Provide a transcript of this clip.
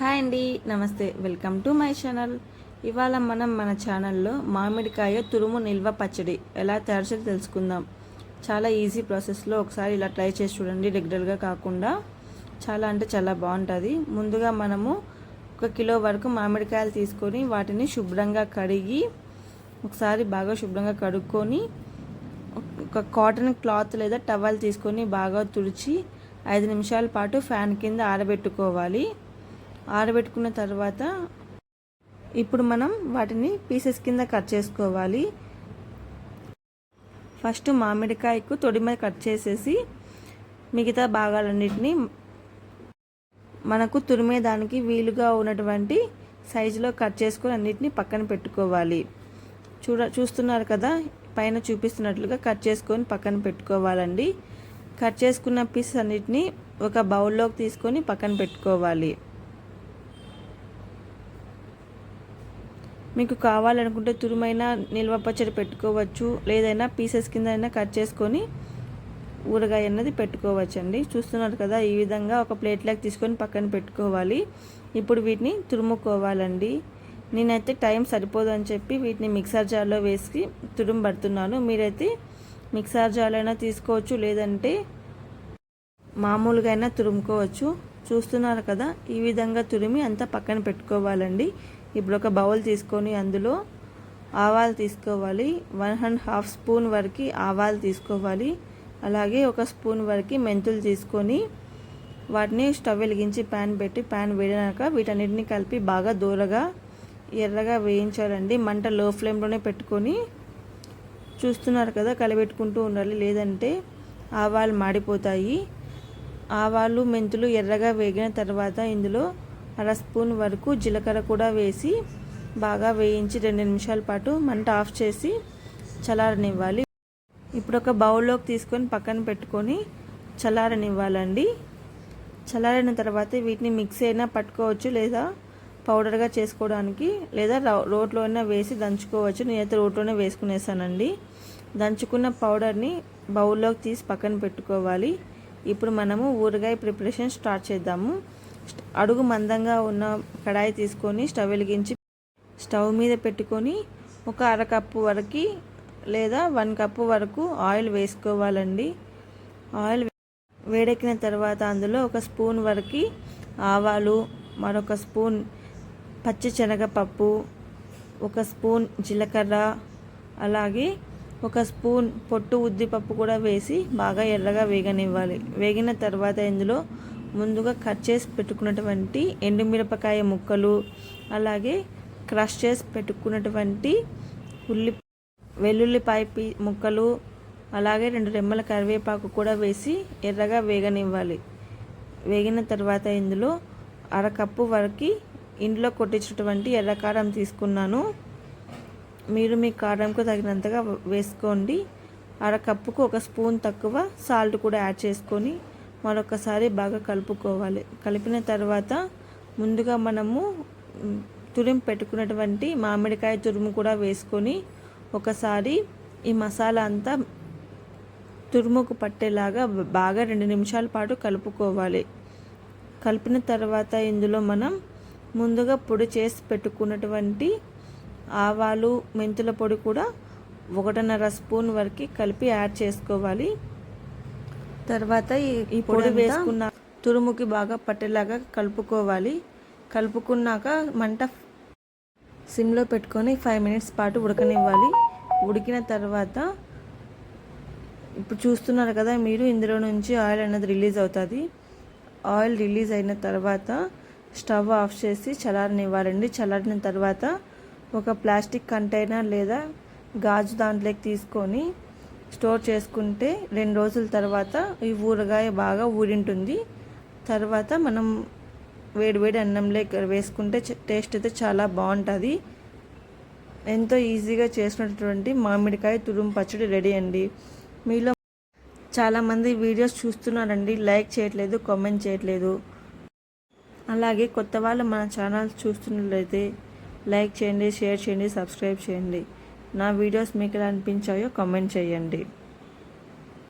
Hi అండి నమస్తే. Welcome to my channel. ఇవాళ మనం మన ఛానల్లో మామిడికాయ తురుము నిల్వ పచ్చడి ఎలా తయారు చేయాలో తెలుసుకుందాం. చాలా ఈజీ ప్రాసెస్లో ఒకసారి ఇలా ట్రై చేసి చూడండి. రెగ్యులర్గా కాకుండా చాలా అంటే చాలా బాగుంటుంది. ముందుగా మనము ఒక కిలో వరకు మామిడికాయలు తీసుకొని వాటిని శుభ్రంగా కడిగి ఒకసారి బాగా శుభ్రంగా కడుక్కొని ఒక కాటన్ క్లాత్ లేదా టవల్ తీసుకొని బాగా తుడిచి ఐదు నిమిషాల పాటు ఫ్యాన్ కింద ఆరబెట్టుకోవాలి. ఆరబెట్టుకున్న తర్వాత ఇప్పుడు మనం వాటిని పీసెస్ కింద కట్ చేసుకోవాలి. ఫస్ట్ మామిడికాయకు తొడి మీద కట్ చేసేసి మిగతా భాగాలన్నిటిని మనకు తురిమేదానికి వీలుగా ఉన్నటువంటి సైజులో కట్ చేసుకొని అన్నిటిని పక్కన పెట్టుకోవాలి. చూడ చూస్తున్నారు కదా పైన చూపిస్తున్నట్లుగా కట్ చేసుకొని పక్కన పెట్టుకోవాలండి. కట్ చేసుకున్న పీస్ అన్నిటిని ఒక బౌల్లోకి తీసుకొని పక్కన పెట్టుకోవాలి. మీకు కావాలనుకుంటే తురుమైన నిల్వ పచ్చడి పెట్టుకోవచ్చు లేదైనా పీసెస్ కింద అయినా కట్ చేసుకొని ఊరగాయ అన్నది పెట్టుకోవచ్చండి. చూస్తున్నారు కదా ఈ విధంగా ఒక ప్లేట్లోకి తీసుకొని పక్కన పెట్టుకోవాలి. ఇప్పుడు వీటిని తురుముకోవాలండి. నేనైతే టైం సరిపోదు అని చెప్పి వీటిని మిక్సర్ జార్లో వేసి తురుము పడుతున్నాను. మీరైతే మిక్సర్ జార్ అయినా తీసుకోవచ్చు లేదంటే మామూలుగా అయినా తురుముకోవచ్చు. చూస్తున్నారు కదా ఈ విధంగా తురిమి అంతా పక్కన పెట్టుకోవాలండి. ఇప్పుడు ఒక బౌల్ తీసుకొని అందులో ఆవాలు తీసుకోవాలి. వన్ అండ్ హాఫ్ స్పూన్ వరకు ఆవాలు తీసుకోవాలి. అలాగే ఒక స్పూన్ వరకు మెంతులు తీసుకొని వాటిని స్టవ్ వెలిగించి ప్యాన్ పెట్టి ప్యాన్ వేడినాక వీటన్నిటిని కలిపి బాగా దూరగా ఎర్రగా వేయించాలండి. మంట లో ఫ్లేమ్లోనే పెట్టుకొని చూస్తున్నారు కదా కలిపెట్టుకుంటూ ఉండాలి. లేదంటే ఆవాలు మాడిపోతాయి. ఆవాలు మెంతులు ఎర్రగా వేగిన తర్వాత ఇందులో అర స్పూన్ వరకు జీలకర్ర కూడా వేసి బాగా వేయించి రెండు నిమిషాల పాటు మంట ఆఫ్ చేసి చల్లారనివ్వాలి. ఇప్పుడు ఒక బౌల్లోకి తీసుకొని పక్కన పెట్టుకొని చల్లారనివ్వాలండి. చల్లారిన తర్వాత వీటిని మిక్స్ అయినా పట్టుకోవచ్చు లేదా పౌడర్గా చేసుకోవడానికి లేదా రోట్లో అయినా వేసి దంచుకోవచ్చు. నేనైతే రోట్లోనే వేసుకునేసానండి. దంచుకున్న పౌడర్ని బౌల్లోకి తీసి పక్కన పెట్టుకోవాలి. ఇప్పుడు మనము ఊరగాయ ప్రిపరేషన్ స్టార్ట్ చేద్దాము. అడుగు మందంగా ఉన్న కడాయి తీసుకొని స్టవ్ వెలిగించి స్టవ్ మీద పెట్టుకొని ఒక అరకప్పు వరకు లేదా వన్ కప్పు వరకు ఆయిల్ వేసుకోవాలండి. ఆయిల్ వేడెక్కిన తర్వాత అందులో ఒక స్పూన్ వరకు ఆవాలు మరొక స్పూన్ పచ్చి శనగపప్పు ఒక స్పూన్ జీలకర్ర అలాగే ఒక స్పూన్ పొట్టు ఉద్దిపప్పు కూడా వేసి బాగా ఎర్రగా వేగనివ్వాలి. వేగిన తర్వాత ఇందులో ముందుగా కట్ చేసి పెట్టుకున్నటువంటి ఎండుమిరపకాయ ముక్కలు అలాగే క్రష్ చేసి పెట్టుకున్నటువంటి ఉల్లి వెల్లుల్లిపాయ పీ ముక్కలు అలాగే రెండు రెమ్మల కరివేపాకు కూడా వేసి ఎర్రగా వేగనివ్వాలి. వేగిన తర్వాత ఇందులో అరకప్పు వరకు ఇంట్లో కొట్టించినటువంటి ఎర్రకారం తీసుకున్నాను. మీరు మీ కారంకు తగినంతగా వేసుకోండి. అరకప్పుకు ఒక స్పూన్ తక్కువ సాల్ట్ కూడా యాడ్ చేసుకొని మరొకసారి బాగా కలుపుకోవాలి. కలిపిన తర్వాత ముందుగా మనము తురిం పెట్టుకున్నటువంటి మామిడికాయ తురుము కూడా వేసుకొని ఒకసారి ఈ మసాలా అంతా తురుముకు పట్టేలాగా బాగా రెండు నిమిషాల పాటు కలుపుకోవాలి. కలిపిన తర్వాత ఇందులో మనం ముందుగా పొడి చేసి పెట్టుకున్నటువంటి ఆవాలు మెంతుల పొడి కూడా ఒకటిన్నర స్పూన్ వరకు కలిపి యాడ్ చేసుకోవాలి. తర్వాత ఈ పొడి వేసుకున్న తురుముకి బాగా పట్టేలాగా కలుపుకోవాలి. కలుపుకున్నాక మంట సిమ్లో పెట్టుకొని ఫైవ్ మినిట్స్ పాటు ఉడకనివ్వాలి. ఉడికిన తర్వాత ఇప్పుడు చూస్తున్నారు కదా మీరు ఇందులో నుంచి ఆయిల్ అనేది రిలీజ్ అవుతుంది. ఆయిల్ రిలీజ్ అయిన తర్వాత స్టవ్ ఆఫ్ చేసి చల్లారనివ్వాలండి. చల్లారిన తర్వాత ఒక ప్లాస్టిక్ కంటైనర్ లేదా గాజు దాంట్లోకి తీసుకొని స్టోర్ చేసుకుంటే రెండు రోజుల తర్వాత ఈ ఊరగాయ బాగా ఊరింటుంది. తర్వాత మనం వేడివేడి అన్నంలో వేసుకుంటే టేస్ట్ అయితే చాలా బాగుంటుంది. ఎంతో ఈజీగా చేసినటువంటి మామిడికాయ తురుము పచ్చడి రెడీ అండి. మీలో చాలామంది వీడియోస్ చూస్తున్నారండి. లైక్ చేయట్లేదు కామెంట్ చేయట్లేదు. అలాగే కొత్త వాళ్ళు మన ఛానల్ చూస్తున్నట్లయితే లైక్ చేయండి షేర్ చేయండి సబ్స్క్రైబ్ చేయండి. నా వీడియోస్ మీకు ఎలా అనిపించాయో కామెంట్ చేయండి.